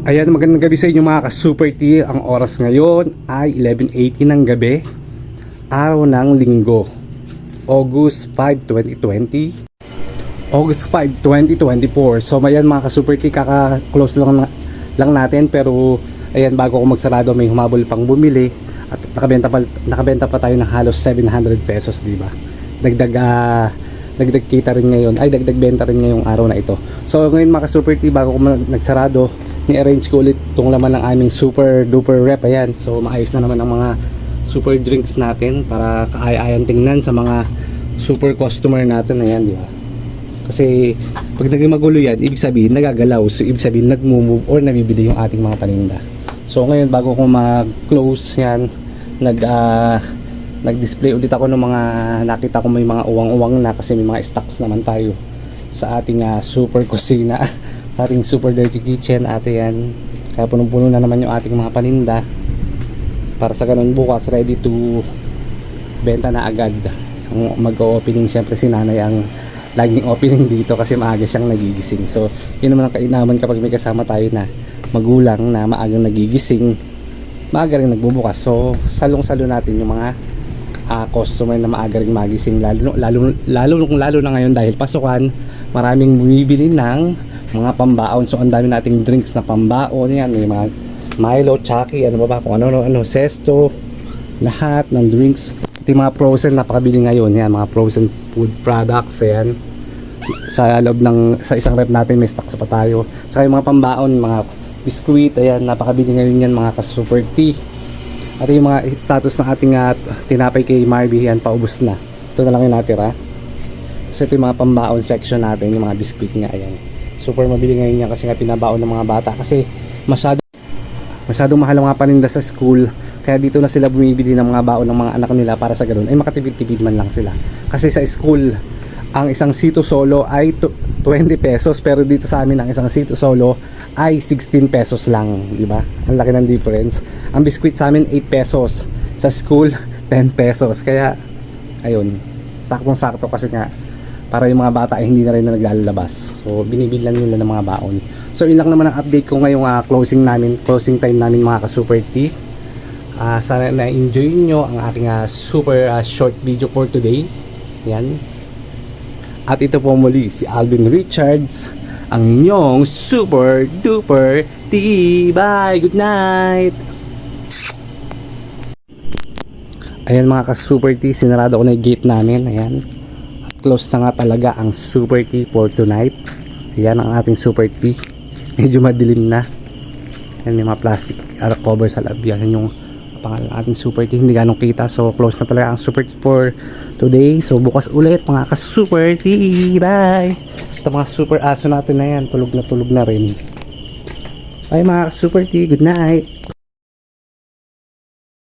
Ayan, magandang gabi sa inyo mga ka-super T. Ang oras ngayon ay 11.80 ng gabi. Araw ng linggo. August 5, 2020. August 5, 2024. So ayan mga ka-super T, kaka-close lang, lang natin. Pero ayan, bago ako magsarado, may humabol pang bumili. At nakabenta pa, nakabenta pa tayo ng halos 700 pesos, di ba? Dagdag, ah, dagdag kita rin ngayon. Ay, dagdag benta rin ngayong araw na ito. So ngayon mga ka-super T, bago ko mag- nagsarado, ni-arrange ko ulit itong laman ng aming super duper rep. Ayan, so maayos na naman ang mga super drinks natin para kaaya-ayan tingnan sa mga super customer natin. Ayan, di ba? Kasi pag naging magulo yan, ibig sabihin nagagalaw. So ibig sabihin nagmo-move or nabibili yung ating mga paninda. So ngayon bago ko mag-close yan, nag ah, nag-display ulit ako ng mga nakita ko may mga uwang-uwang na kasi may mga stocks naman tayo sa ating ah, super kusina, ating super dirty kitchen ate yan. Kaya punong-puno na naman yung ating mga paninda para sa ganun bukas ready to benta na agad. Mag-opening syempre si nanay ang laging opening dito kasi maaga siyang nagigising. So, yun naman ang kainaman kapag may kasama tayo na magulang na maagang nagigising, maaga rin nagbubukas. So, salong-salo natin yung mga ah, customer na maaga rin magising lalo lalo lalo, lalo na ngayon dahil pasukan, maraming bumibili ng mga pambaon. So, ang dami nating drinks na pambaon yan, may mga Milo, Chucky, ano ba ba, kung ano, ano, ano, Sesto, lahat ng drinks. Ito mga frozen, napakabili ngayon. Yan, mga frozen food products. Yan. Sa loob ng, sa isang rep natin, may stocks pa tayo. Saka yung mga pambaon, mga biskuit, ayan, napakabili ngayon yan, mga ka-super tea. At yung mga status ng ating uh, tinapay kay Marby, yan, paubos na. Ito na lang yung natira. So ito yung mga pambaon section natin, yung mga biskuit nga, ayan. Super mabili ngayon yan kasi nga pinabaon ng mga bata. Kasi masyado masyadong mahal ang mga paninda sa school. Kaya dito na sila bumibili ng mga baon ng mga anak nila para sa ganun. Ay makatipid-tipid man lang sila. Kasi sa school ang isang sito solo ay tu- 20 pesos pero dito sa amin ang isang sito solo ay 16 pesos lang di ba? Ang laki ng difference. Ang biscuit sa amin 8 pesos. Sa school 10 pesos. Kaya ayun. Saktong sakto kasi nga para yung mga bata ay hindi na rin na naglalabas. So binibilan nila ng mga baon. So yun lang naman ang update ko ngayong ah, closing namin closing time namin mga ka-super T. Ah, sana na-enjoy nyo ang aking ah, super ah, short video for today. Yan. At ito po muli si Alvin Richards ang inyong super duper T. Bye! Good night! Ayan mga ka-super T sinarado ko na yung gate namin. Ayan close na nga talaga ang super T for tonight. Ayan ang ating super T medyo madilim na. Ayan may mga plastic cover sa loob. Yan Yan yung pangalan ng ating super T hindi ganong kita. So close na pala ang super T for today. So bukas ulit mga ka-super T bye! Ito mga super aso natin na yan. Tulog na tulog na rin. Bye mga ka-super T good night